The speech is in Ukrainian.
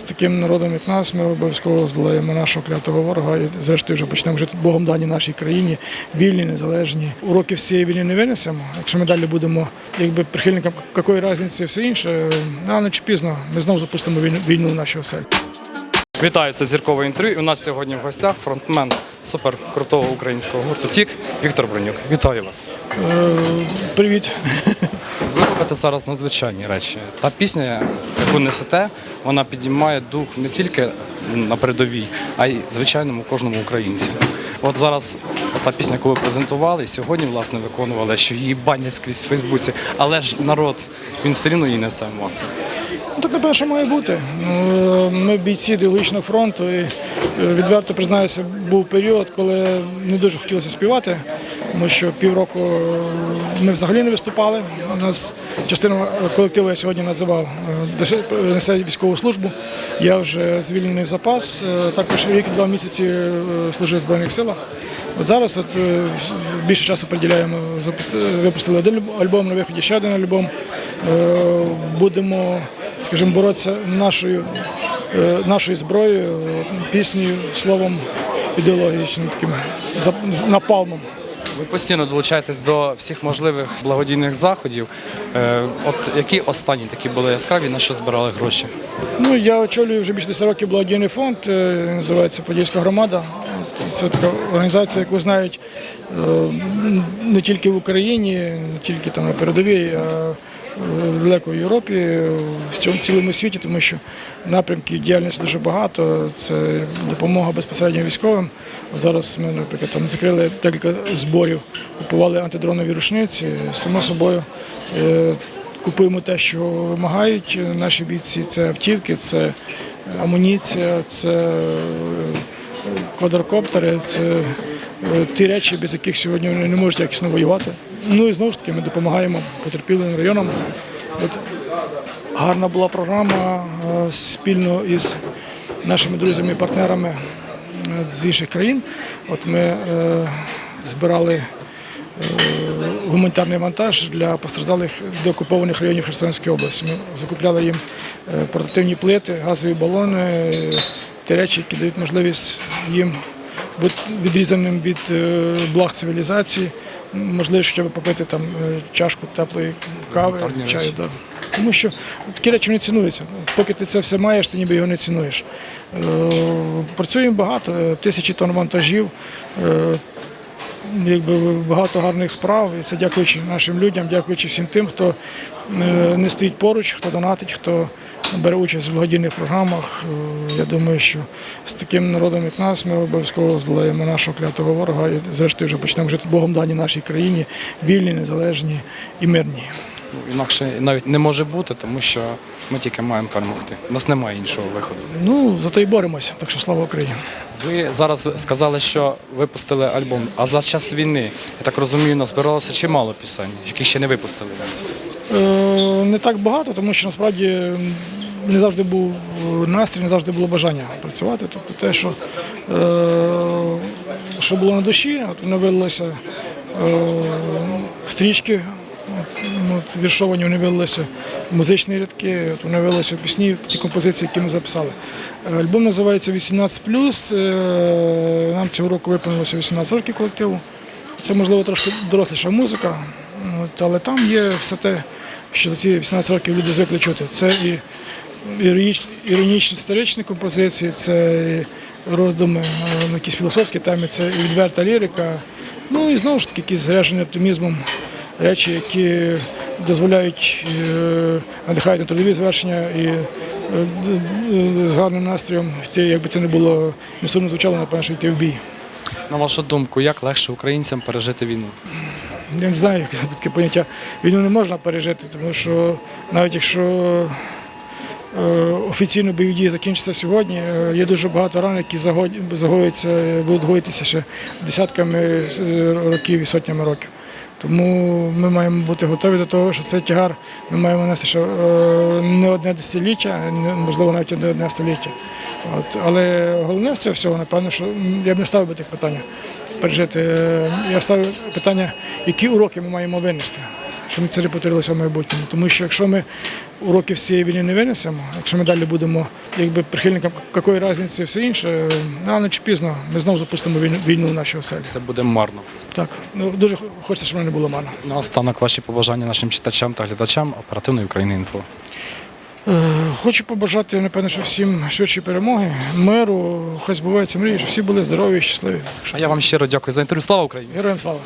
з таким народом, як нас, ми обов'язково здолаємо нашого клятого ворога і зрештою вже почнемо жити Богом дані нашій країні, вільні, незалежні. Уроки всієї війни не винесемо. Якщо ми далі будемо якби прихильникам якої різниці все інше, рано чи пізно ми знову запустимо війну, війну в нашій оселі. Вітаю, це зіркове інтерв'ю. У нас сьогодні в гостях фронтмен суперкрутого українського гурту Тік Віктор Бронюк. Вітаю вас. Е, Привіт. Робите зараз надзвичайні речі. Та пісня, яку несете, вона підіймає дух не тільки на передовій, а й звичайному кожному українцю. От зараз та пісня, яку ви презентували, сьогодні власне виконували, що її банять скрізь в Фейсбуці, але ж народ він все рівно її несе в масу. Ну, Так напевно, що має бути. Ну, Ми бійці ідеологічного фронту і е, відверто признаюся, був період, коли не дуже хотілося співати, тому що півроку е, ми взагалі не виступали. У нас частина колективу я сьогодні називав е, несе військову службу. Я вже звільнений в запас. Е, Також рік два місяці е, служив в Збройних силах. От зараз от, е, більше часу приділяємо. Випустили один альбом, на виході ще один альбом. Е, Будемо, скажімо, боротися нашою, е, нашою зброєю, піснею, словом, ідеологічним таким напалмом. Ви постійно долучаєтесь до всіх можливих благодійних заходів. Е, От які останні такі були яскраві, на що збирали гроші? Ну, я очолюю вже більше 10 років благодійний фонд, е, називається Подільська громада. Це така організація, яку знають е, не тільки в Україні, не тільки там на передовій, а далеко в Європі, в цьому цілому світі, тому що напрямків діяльності дуже багато. Це допомога безпосередньо військовим. Зараз ми, наприклад, там закрили декілька зборів, купували антидронові рушниці. Само собою е, купуємо те, що вимагають наші бійці. Це автівки, це амуніція, це е, квадрокоптери, це е, ті речі, без яких сьогодні вони не можуть якісно воювати. Ну і знову ж таки ми допомагаємо потерпілим районам. От гарна була програма е, спільно із нашими друзями і партнерами е, з інших країн. От ми е, збирали гуманітарний вантаж для постраждалих деокупованих районів Херсонської області. Ми закупляли їм портативні плити, газові балони, ті речі, які дають можливість їм бути відрізаним від благ цивілізації, можливо, щоб попити там е, чашку теплої кави, чаю. Да. Тому що такі речі не цінуються. Поки ти це все маєш, ти ніби його не цінуєш. Е, Працюємо багато, е, тисячі тонн вантажів, якби багато гарних справ. І це дякуючи нашим людям, дякуючи всім тим, хто не стоїть поруч, хто донатить, хто бере участь в благодійних програмах. Е, Я думаю, що з таким народом, як нас, ми обов'язково здолаємо нашого клятого ворога і зрештою вже почнемо жити Богом дані нашій країні, вільні, незалежні і мирні. Ну, інакше навіть не може бути, тому що ми тільки маємо перемогти. У нас немає іншого виходу. Ну, зато й боремося, так що слава Україні. Ви зараз сказали, що випустили альбом, а за час війни, я так розумію, назбиралося чимало пісень, які ще не випустили. Е, Не так багато, тому що насправді не завжди був настрій, не завжди було бажання працювати. Тобто те, що, е, що було на душі, от воно вилилося е, стрічки, от, віршовані вони вилилися музичні рядки, от, вони вилилися пісні, ті композиції, які ми записали. Е, Альбом називається 18+. Е, Нам цього року виповнилося 18 років колективу. Це, можливо, трошки доросліша музика, але там є все те, що за ці 18 років люди звикли чути. Це і іронічні, історичні композиції, це і роздуми на якісь філософські теми, це і відверта лірика. Ну і знову ж таки якісь заряджені оптимізмом речі, які дозволяють, е, надихають на трудові звершення і е, е, з гарним настроєм йти, якби це не було не сумно звучало, напевно, що йти в бій. На вашу думку, як легше українцям пережити війну? Я не знаю, яке таке поняття. Війну не можна пережити, тому що навіть якщо е, офіційно бойові дії закінчаться сьогодні, е, є дуже багато ран, які загоюються, е, будуть гоїтися ще десятками років і сотнями років. Тому ми маємо бути готові до того, що цей тягар ми маємо нести ще не одне десятиліття, можливо, навіть не одне століття. От. Але головне з цього всього, напевно, що я б не ставив би тих питань пережити. Е, Я ставив питання, які уроки ми маємо винести. щоб це не повторилося в майбутньому. Тому що якщо ми уроки з цієї війни не винесемо, якщо ми далі будемо якби прихильникам якої різниці все інше, рано чи пізно ми знову запустимо війну, війну в нашій оселі. Все буде марно. Так, ну дуже хочеться, щоб не було марно. Наостанок ваші побажання нашим читачам та глядачам оперативної України інфо. Е, Хочу побажати, напевно, що всім швидшої перемоги, миру, хай збуваються мрії, щоб всі були здорові і щасливі. А я вам щиро дякую за інтерв'ю. Слава Україні! Героям слава!